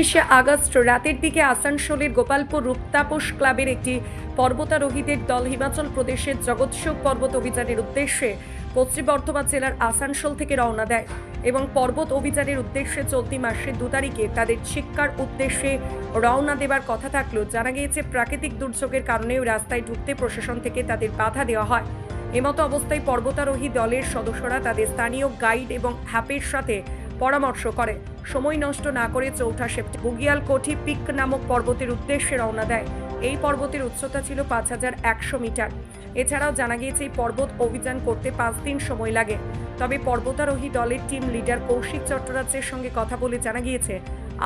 উনত্রিশে আগস্ট রাতের দিকে আসানসোলের গোপালপুর রূপতাপস ক্লাবের একটি পর্বতারোহীদের দল হিমাচল প্রদেশের জগৎসুখ পর্বত অভিযানের উদ্দেশ্যে পশ্চিম বর্ধমান জেলার আসানসোল থেকে রওনা দেয় এবং পর্বত অভিযানের উদ্দেশ্যে চলতি মাসের দু তারিখে তাদের শিক্ষার উদ্দেশ্যে রওনা দেবার কথা থাকলেও জানা গিয়েছে প্রাকৃতিক দুর্যোগের কারণে ওই রাস্তায় ঢুকতে প্রশাসন থেকে তাদের বাধা দেওয়া হয়। এমতো অবস্থায় পর্বতারোহী দলের সদস্যরা তাদের স্থানীয় গাইড এবং হ্যাপের সাথে পরামর্শ করে। সময় নষ্ট না করে চৌঠা সেপ্টেম্বর বুগিয়াল কোঠি পিক নামক পর্বতের উদ্দেশ্যে রওনা দেয়। এই পর্বতের উচ্চতা ছিল পাঁচ হাজার একশো মিটার। এছাড়াও জানা গিয়েছে, এই পর্বত অভিযান করতে পাঁচ দিন সময় লাগে। তবে পর্বতারোহী দলের টিম লিডার কৌশিক চট্টোপাধ্যায়ের সঙ্গে কথা বলে জানা গিয়েছে,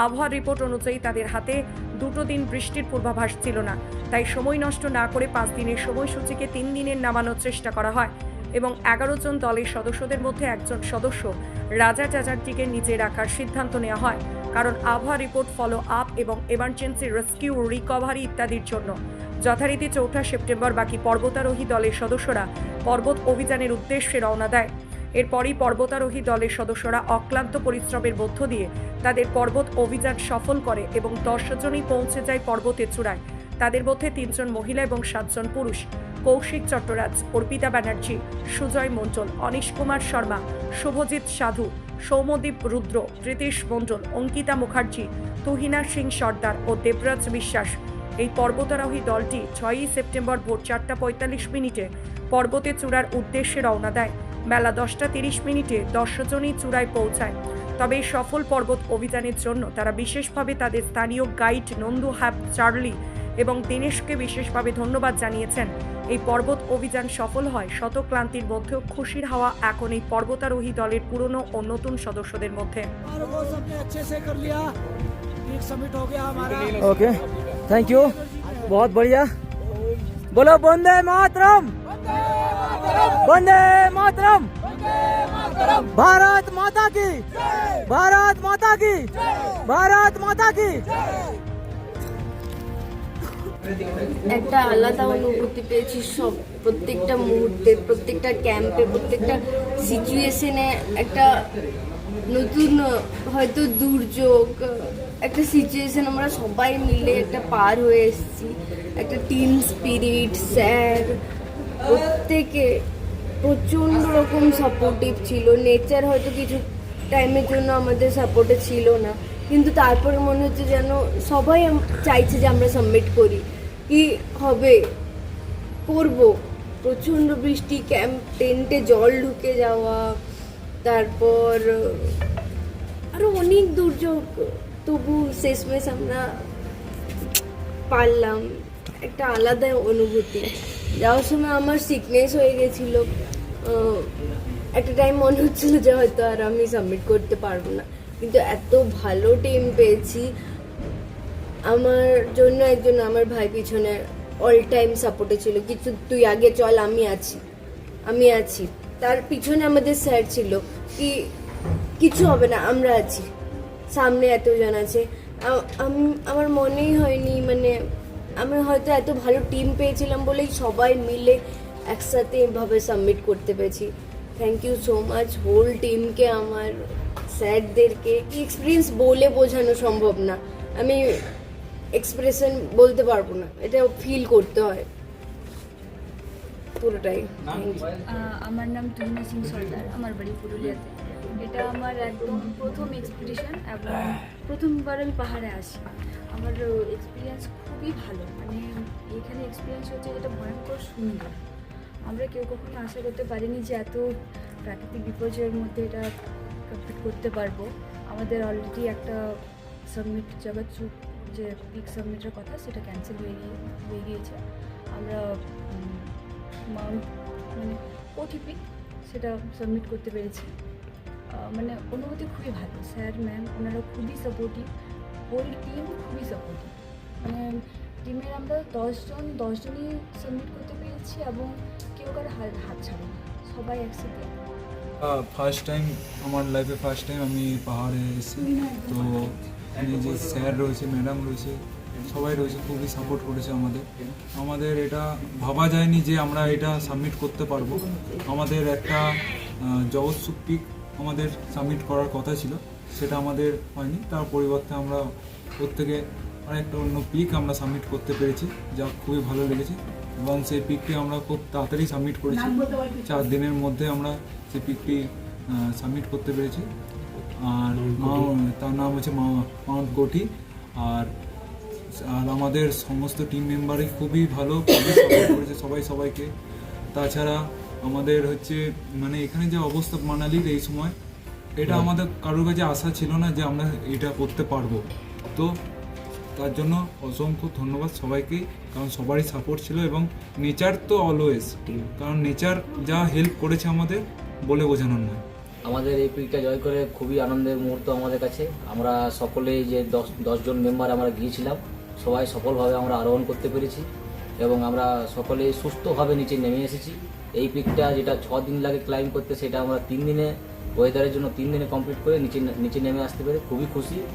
আবহাওয়ার রিপোর্ট অনুযায়ী তাদের হাতে দুটো দিন বৃষ্টির পূর্বাভাস ছিল না। তাই সময় নষ্ট না করে পাঁচ দিনের সময়সূচিকে তিন দিনের নামানোর চেষ্টা করা হয়। এবং এগারো জন দলের সদস্যদের মধ্যে একজন সদস্য রাজা চাচারটিকে নিচে রাখার সিদ্ধান্ত নেওয়া হয়। কারণ আবহাওয়া রিপোর্ট ফলো আপ এবং এমার্জেন্সি রেস্কিউ, রিকভারি ইত্যাদির জন্য। যথারীতি চৌঠা সেপ্টেম্বর বাকি পর্বতারোহী দলের সদস্যরা পর্বত অভিযানের উদ্দেশ্যে রওনা দেয়। এরপরই পর্বতারোহী দলের সদস্যরা অক্লান্ত পরিশ্রমের মধ্য দিয়ে তাদের পর্বত অভিযান সফল করে এবং দশ জনই পৌঁছে যায় পর্বতের চূড়ায়। তাদের মধ্যে তিনজন মহিলা এবং সাতজন পুরুষ। কৌশিক চট্টরাজ, অর্পিতা ব্যানার্জি, সুজয় মণ্ডল, অনিশ কুমার শর্মা, শুভজিৎ সাধু সৌমদীপ রুদ্র প্রীতিশ মণ্ডল, অঙ্কিতা মুখার্জি, তুহিনা সিং সর্দার ও দেবরাজ বিশ্বাস। এই পর্বতারোহী দলটি ছয়ই সেপ্টেম্বর ভোর চারটা পঁয়তাল্লিশ মিনিটে পর্বতে চূড়ার উদ্দেশ্যে রওনা দেয়। বেলা দশটা তিরিশ মিনিটে দশজনই চূড়ায় পৌঁছায়। তবে সফল পর্বত অভিযানের জন্য তারা বিশেষভাবে তাদের স্থানীয় গাইড নন্দু হ্যাপ চার্লি এবং দীনেশকে বিশেষভাবে ধন্যবাদ জানিয়েছেন এই পর্বত অভিযান সফল হয় শত ক্লান্তির মধ্যেও খুশির হাওয়া এখন এই পর্বতারোহী দলের পুরনো ও নতুন সদস্যদের মধ্যে और वो सबने अच्छे से कर लिया एक सबमिट हो गया हमारा ओके थैंक यू बहुत बढ़िया बोलो वंदे मातरम वंदे मातरम भारत माता की भारत माता की भारत माता की একটা আলাদা অনুভূতি পেয়েছি সব, প্রত্যেকটা মুহূর্তে, প্রত্যেকটা ক্যাম্পে প্রত্যেকটা সিচুয়েশনে একটা নতুন, হয়তো দুর্যোগ, একটা সিচুয়েশন আমরা সবাই মিলে একটা পার হয়ে এসেছি। একটা টিম স্পিরিট স্যার প্রত্যেকে প্রচণ্ড রকম সাপোর্টিভ ছিল। নেচার হয়তো কিছু টাইমের জন্য আমাদের সাপোর্টে ছিল না। কিন্তু তারপরে মনে হচ্ছে যেন সবাই চাইছে যে আমরা সাবমিট করি। কি হবে? করব প্রচণ্ড বৃষ্টি ক্যাম্প টেন্টে জল ঢুকে যাওয়া, তারপর আরও অনেক দুর্যোগ। তবু শেষমেশ আমরা পারলাম। একটা আলাদা অনুভূতি। যাওয়ার সময় আমার সিকনেস হয়ে গেছিল। একটা টাইম মনে হচ্ছিল যে হয়তো আর আমি সাবমিট করতে পারব না। কিন্তু এত ভালো টিম পেয়েছি। আমার জন্য একজন আমার ভাই পিছনে অল টাইম সাপোর্টে ছিল। কিছু তুই আগে চল, আমি আছি। আমি আছি। তার পিছনে আমাদের স্যার ছিল কি, কিছু হবে না, আমরা আছি। সামনে এতজন আছে। আম- আমার মনেই হয়নি মানে আমি হয়তো এত ভালো টিম পেয়েছিলাম বলেই সবাই মিলে একসাথে এভাবে সাবমিট করতে পেরেছি। Thank you so much whole টিমকে আমার স্যারদেরকে এক্সপিরিয়েন্স বলে বোঝানো সম্ভব না। আমি এক্সপ্রেশন বলতে পারব না। এটা ফিল করতে হয়। পুরোটাই। আমার নাম তুহিনা সিং সর্দার আমার বাড়ি পুরুলিয়াতে। এটা আমার একদম প্রথম এক্সপিডিশন এবং প্রথমবার আমি পাহাড়ে আসি। আমার এক্সপিরিয়েন্স খুবই ভালো। মানে এখানে এক্সপিরিয়েন্স হচ্ছে যেটা ভয়ঙ্কর সুন্দর। আমরা কেউ কখনো আশা করতে পারিনি যে এত প্রাকৃতিক বিপর্যয়ের মধ্যে এটা কমপ্লিট করতে পারব। আমাদের অলরেডি একটা সাবমিট জগৎসুখ যে পিক সাবমিটের কথা সেটা ক্যান্সেল হয়ে গিয়ে হয়ে গিয়েছে। আমরা মাউন্ট মানে ওটিপি সেটা সাবমিট করতে পেরেছি। মানে অনুভূতি খুবই ভালো। স্যার ম্যাম ওনারা খুবই সাপোর্টিভ হোল টিম খুবই সাপোর্টিভ মানে টিমের আমরা দশজন দশজনই সাবমিট করতে পেরেছি এবং কেউ কারও হাত হাত ছাড়ে সবাই একসাথে। ফার্স্ট টাইম আমার লাইফে ফার্স্ট টাইম আমি পাহাড়ে এসেছি। তো যে স্যার রয়েছে, ম্যাডাম রয়েছে, সবাই রয়েছে, খুবই সাপোর্ট করেছে আমাদের। আমাদের এটা ভাবা যায়নি যে আমরা এটা সাবমিট করতে পারব। আমাদের একটা জগৎসুখ পিক আমাদের সাবমিট করার কথা ছিল, সেটা আমাদের হয়নি। তার পরিবর্তে আমরা প্রত্যেকে অনেকটা অন্য পিক আমরা সাবমিট করতে পেরেছি, যা খুবই ভালো লেগেছে। এবং সেই পিকটি আমরা খুব তাড়াতাড়ি সাবমিট করেছি। চার দিনের মধ্যে আমরা সেই পিকটি সাবমিট করতে পেরেছি। আর মাউ- তার নাম হচ্ছে মাউ- মাউন্ট গোটি আর আর আমাদের সমস্ত টিম মেম্বারই খুবই ভালো সাপোর্ট করেছে সবাই সবাইকে। তাছাড়া আমাদের হচ্ছে মানে এখানে যে অবস্থা মানালির এই সময় এটা আমাদের কারোর কাছে আশা ছিল না যে আমরা এটা করতে পারব। তো তার জন্য অসংখ্য ধন্যবাদ সবাইকে কারণ সবারই সাপোর্ট ছিল এবং নেচার তো অলওয়েজ কারণ নেচার যা হেল্প করেছে আমাদের বলে বোঝানোর নয়। আমাদের এই পিকটা জয় করে খুবই আনন্দের মুহূর্ত আমাদের কাছে। আমরা সকলেই যে দশ দশজন মেম্বার আমরা গিয়েছিলাম, সবাই সফলভাবে আমরা আরোহণ করতে পেরেছি এবং আমরা সকলেই সুস্থভাবে নিচে নেমে এসেছি। এই পিকটা যেটা ছ দিন লাগে ক্লাইম্ব করতে, সেটা আমরা তিন দিনে ওয়েদারের জন্য তিন দিনে কমপ্লিট করে নিচে নিচে নেমে আসতে পেরে খুবই খুশি।